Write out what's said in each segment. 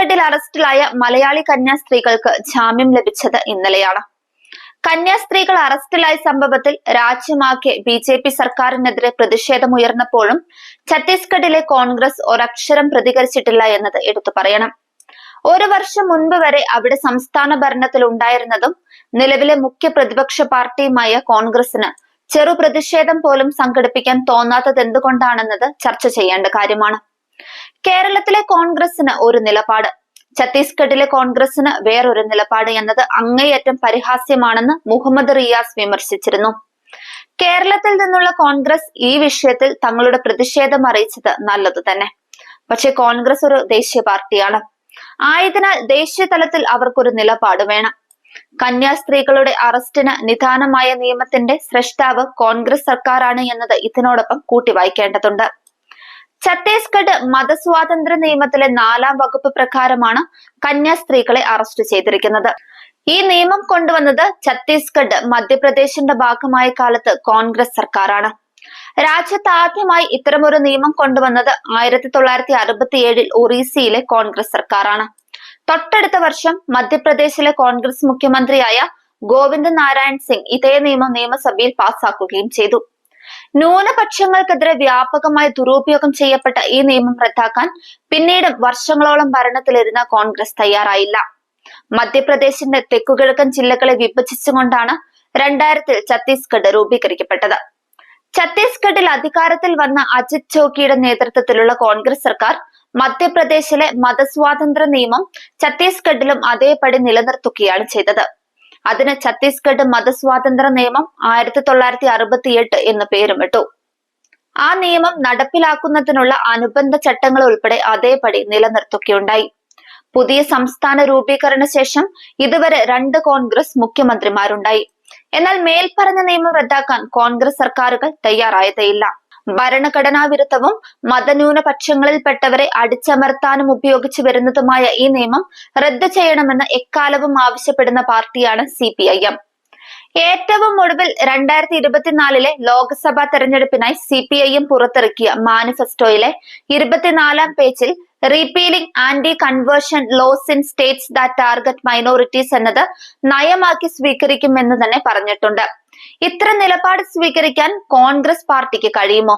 ഛത്തീസ്ഗഡിൽ അറസ്റ്റിലായ മലയാളി കന്യാസ്ത്രീകൾക്ക് ജാമ്യം ലഭിച്ചത് ഇന്നലെയാണ്. കന്യാസ്ത്രീകൾ അറസ്റ്റിലായ സംഭവത്തിൽ രാജ്യമാകെ ബി ജെ പി സർക്കാരിനെതിരെ പ്രതിഷേധമുയർന്നപ്പോഴും ഛത്തീസ്ഗഡിലെ കോൺഗ്രസ് ഒരക്ഷരം പ്രതികരിച്ചിട്ടില്ല എന്നത് എടുത്തു പറയണം. ഒരു വർഷം മുൻപ് വരെ അവിടെ സംസ്ഥാന ഭരണത്തിൽ ഉണ്ടായിരുന്നതും നിലവിലെ മുഖ്യ പ്രതിപക്ഷ പാർട്ടിയുമായ കോൺഗ്രസിന് ചെറു പ്രതിഷേധം പോലും സംഘടിപ്പിക്കാൻ തോന്നാത്തത് എന്തുകൊണ്ടാണെന്നത് ചർച്ച ചെയ്യേണ്ട കാര്യമാണ്. കേരളത്തിലെ കോൺഗ്രസിന് ഒരു നിലപാട്. ഛത്തീസ്ഗഡിലെ കോൺഗ്രസിന് വേറൊരു നിലപാട് എന്നത് അങ്ങേയറ്റം പരിഹാസ്യമാണെന്ന് മുഹമ്മദ് റിയാസ് വിമർശിച്ചിരുന്നു. കേരളത്തിൽ നിന്നുള്ള കോൺഗ്രസ് ഈ വിഷയത്തിൽ തങ്ങളുടെ പ്രതിഷേധം അറിയിച്ചത് നല്ലത് തന്നെ. പക്ഷെ കോൺഗ്രസ് ഒരു ദേശീയ പാർട്ടിയാണ്. ആയതിനാൽ ദേശീയ തലത്തിൽ അവർക്കൊരു നിലപാട് വേണം. കന്യാസ്ത്രീകളുടെ അറസ്റ്റിന് നിദാനമായ നിയമത്തിന്റെ സൃഷ്ടാവ് കോൺഗ്രസ് സർക്കാരാണ് എന്നത് ഇതിനോടൊപ്പം കൂട്ടി വായിക്കേണ്ടതുണ്ട് ഛത്തീസ്ഗഡ് മതസ്വാതന്ത്ര്യ നിയമത്തിലെ നാലാം വകുപ്പ് പ്രകാരമാണ് കന്യാസ്ത്രീകളെ അറസ്റ്റ് ചെയ്തിരിക്കുന്നത്. ഈ നിയമം കൊണ്ടുവന്നത് ഛത്തീസ്ഗഡ് മധ്യപ്രദേശിന്റെ ഭാഗമായ കാലത്ത് കോൺഗ്രസ് സർക്കാരാണ്. രാജ്യത്ത് ആദ്യമായി ഇത്തരമൊരു നിയമം കൊണ്ടുവന്നത് ആയിരത്തി തൊള്ളായിരത്തി അറുപത്തിയേഴിൽ ഒറീസയിലെ കോൺഗ്രസ് സർക്കാരാണ്. തൊട്ടടുത്ത വർഷം മധ്യപ്രദേശിലെ കോൺഗ്രസ് മുഖ്യമന്ത്രിയായ ഗോവിന്ദ് നാരായൺ സിംഗ് ഇതേ നിയമം നിയമസഭയിൽ പാസാക്കുകയും ചെയ്തു. ന്യൂനപക്ഷങ്ങൾക്കെതിരെ വ്യാപകമായി ദുരുപയോഗം ചെയ്യപ്പെട്ട ഈ നിയമം റദ്ദാക്കാൻ പിന്നീട് വർഷങ്ങളോളം ഭരണത്തിലിരുന്ന കോൺഗ്രസ് തയ്യാറായില്ല. മധ്യപ്രദേശിന്റെ തെക്കുകിഴക്കൻ ജില്ലകളെ വിഭജിച്ചുകൊണ്ടാണ് രണ്ടായിരത്തിൽ ഛത്തീസ്ഗഡ് രൂപീകരിക്കപ്പെട്ടത്. ഛത്തീസ്ഗഡിൽ അധികാരത്തിൽ വന്ന അജിത് ജോഗിയുടെ നേതൃത്വത്തിലുള്ള കോൺഗ്രസ് സർക്കാർ മധ്യപ്രദേശിലെ മതസ്വാതന്ത്ര്യ നിയമം ഛത്തീസ്ഗഡിലും അതേപടി നിലനിർത്തുകയാണ് ചെയ്തത്. അതിന് ഛത്തീസ്ഗഡ് മതസ്വാതന്ത്ര്യ നിയമം ആയിരത്തി തൊള്ളായിരത്തി അറുപത്തിയെട്ട് എന്ന് പേരുമിട്ടു ആ നിയമം നടപ്പിലാക്കുന്നതിനുള്ള അനുബന്ധ ചട്ടങ്ങൾ ഉൾപ്പെടെ അതേപടി നിലനിർത്തുകയുണ്ടായി. പുതിയ സംസ്ഥാന രൂപീകരണ ശേഷം ഇതുവരെ രണ്ട് കോൺഗ്രസ് മുഖ്യമന്ത്രിമാരുണ്ടായി. എന്നാൽ മേൽപ്പറഞ്ഞ നിയമം റദ്ദാക്കാൻ കോൺഗ്രസ് സർക്കാരുകൾ തയ്യാറായതേയില്ല. ഭരണഘടനാ വിരുദ്ധവും മതന്യൂനപക്ഷങ്ങളിൽപ്പെട്ടവരെ അടിച്ചമർത്താനും ഉപയോഗിച്ചു വരുന്നതുമായ ഈ നിയമം റദ്ദു ചെയ്യണമെന്ന് എക്കാലവും ആവശ്യപ്പെടുന്ന പാർട്ടിയാണ് സി ഏറ്റവും ഒടുവിൽ രണ്ടായിരത്തി ഇരുപത്തിനാലിലെ ലോക്സഭാ തെരഞ്ഞെടുപ്പിനായി സി പി ഐഎം പുറത്തിറക്കിയ മാനിഫെസ്റ്റോയിലെ ഇരുപത്തിനാലാം പേജിൽ repealing anti conversion laws in states that target minorities എന്നത് നയമാക്കി സ്വീകരിക്കുമെന്ന് തന്നെ പറഞ്ഞിട്ടുണ്ട്. ഇത്ര നിലപാട് സ്വീകരിക്കാൻ കോൺഗ്രസ് പാർട്ടിക്ക് കഴിയുമോ?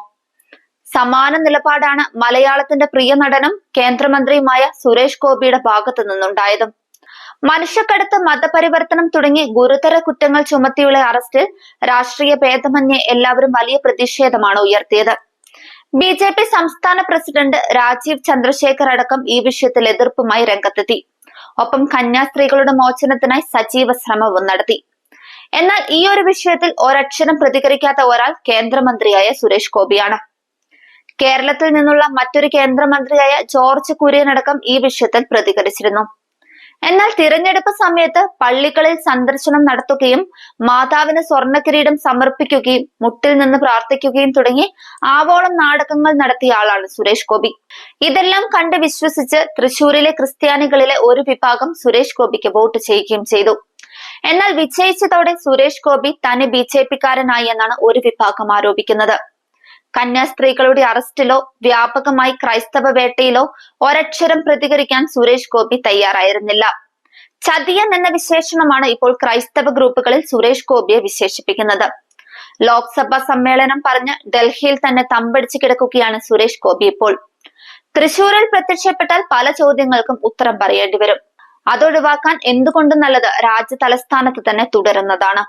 സമാന നിലപാടാണ് മലയാളത്തിന്റെ പ്രിയ നടനും കേന്ദ്രമന്ത്രിയുമായ സുരേഷ് ഗോപിയുടെ ഭാഗത്തു നിന്നുണ്ടായതും. മനുഷ്യക്കടത്ത് മതപരിവർത്തനം തുടങ്ങി ഗുരുതര കുറ്റങ്ങൾ ചുമത്തിയുള്ള അറസ്റ്റിൽ രാഷ്ട്രീയ ഭേദമന്യേ എല്ലാവരും വലിയ പ്രതിഷേധമാണ് ഉയർത്തിയത്. ബി ജെ പി സംസ്ഥാന പ്രസിഡന്റ് രാജീവ് ചന്ദ്രശേഖർ അടക്കം ഈ വിഷയത്തിൽ എതിർപ്പുമായി രംഗത്തെത്തി. ഒപ്പം കന്യാസ്ത്രീകളുടെ മോചനത്തിനായി സജീവ ശ്രമവും നടത്തി. എന്നാൽ ഈ ഒരു വിഷയത്തിൽ ഒരക്ഷരം പ്രതികരിക്കാത്ത ഒരാൾ കേന്ദ്രമന്ത്രിയായ സുരേഷ് ഗോപിയാണ്. കേരളത്തിൽ നിന്നുള്ള മറ്റൊരു കേന്ദ്രമന്ത്രിയായ ജോർജ് കുര്യൻ അടക്കം ഈ വിഷയത്തിൽ പ്രതികരിച്ചിരുന്നു. എന്നാൽ തിരഞ്ഞെടുപ്പ് സമയത്ത് പള്ളികളിൽ സന്ദർശനം നടത്തുകയും മാതാവിന് സ്വർണക്കിരീടം സമർപ്പിക്കുകയും മുട്ടിൽ നിന്ന് പ്രാർത്ഥിക്കുകയും തുടങ്ങി ആവോളം നാടകങ്ങൾ നടത്തിയ ആളാണ് സുരേഷ് ഗോപി. ഇതെല്ലാം കണ്ട് വിശ്വസിച്ച് തൃശൂരിലെ ക്രിസ്ത്യാനികളിലെ ഒരു വിഭാഗം സുരേഷ് ഗോപിക്ക് വോട്ട് ചെയ്യുകയും ചെയ്തു. എന്നാൽ വിജയിച്ചതോടെ സുരേഷ് ഗോപി തന്നെ ബി ജെ പിക്കാരനായി എന്നാണ് ഒരു വിഭാഗം ആരോപിക്കുന്നത്. കന്യാസ്ത്രീകളുടെ അറസ്റ്റിലോ വ്യാപകമായി ക്രൈസ്തവ വേട്ടയിലോ ഒരക്ഷരം പ്രതികരിക്കാൻ സുരേഷ് ഗോപി തയ്യാറായിരുന്നില്ല. ചതിയൻ എന്ന വിശേഷണമാണ് ഇപ്പോൾ ക്രൈസ്തവ ഗ്രൂപ്പുകളിൽ സുരേഷ് ഗോപിയെ വിശേഷിപ്പിക്കുന്നത്. ലോക്സഭാ സമ്മേളനം പറഞ്ഞ് ഡൽഹിയിൽ തന്നെ തമ്പടിച്ചു കിടക്കുകയാണ് സുരേഷ് ഗോപി ഇപ്പോൾ. തൃശൂരിൽ പ്രത്യക്ഷപ്പെട്ടാൽ പല ചോദ്യങ്ങൾക്കും ഉത്തരം പറയേണ്ടി വരും. അതൊഴിവാക്കാൻ എന്തുകൊണ്ടും നല്ലത് രാജ്യ തലസ്ഥാനത്ത് തന്നെ തുടരുന്നതാണ്.